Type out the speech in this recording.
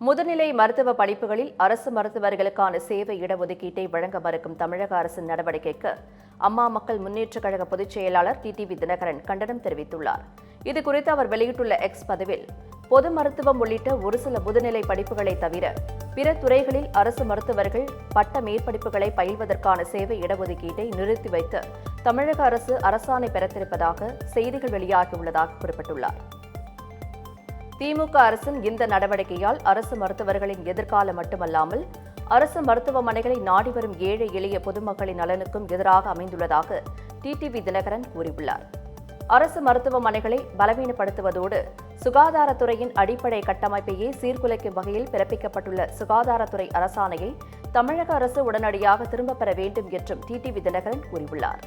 முதுநிலை மருத்துவ படிப்புகளில் அரசு மருத்துவர்களுக்கான சேவை இடஒதுக்கீட்டை வழங்க மறுக்கும் தமிழக அரசின் நடவடிக்கைக்கு அம்மா மக்கள் முன்னேற்றக் கழக பொதுச் செயலாளர் டிடிவி தினகரன் கண்டனம் தெரிவித்துள்ளார். இதுகுறித்து அவர் வெளியிட்டுள்ள எக்ஸ் பதிவில் பொது மருத்துவம் உள்ளிட்ட ஒரு சில முதுநிலை படிப்புகளை தவிர பிற துறைகளில் அரசு மருத்துவர்கள் பட்ட மேற்படிப்புகளை பயில்வதற்கான சேவை இடஒதுக்கீட்டை நிறுத்தி வைத்து தமிழக அரசு அரசாணை பெறத்திருப்பதாக செய்திகள் வெளியாகியுள்ளதாக குறிப்பிட்டுள்ளார். திமுக அரசின் இந்த நடவடிக்கையால் அரசு மருத்துவர்களின் எதிர்காலம் மட்டுமல்லாமல் அரசு மருத்துவமனைகளை நாடி வரும் ஏழை எளிய பொதுமக்களின் நலனுக்கும் எதிராக அமைந்துள்ளதாக டிடிவி தினகரன் கூறியுள்ளார். அரசு மருத்துவமனைகளை பலவீனப்படுத்துவதோடு சுகாதாரத்துறையின் அடிப்படை கட்டமைப்பையே சீர்குலைக்கும் வகையில் பிறப்பிக்கப்பட்டுள்ள சுகாதாரத்துறை அரசாணையை தமிழக அரசு உடனடியாக திரும்பப் பெற வேண்டும் என்றும் டிடிவி தினகரன் கூறியுள்ளார்.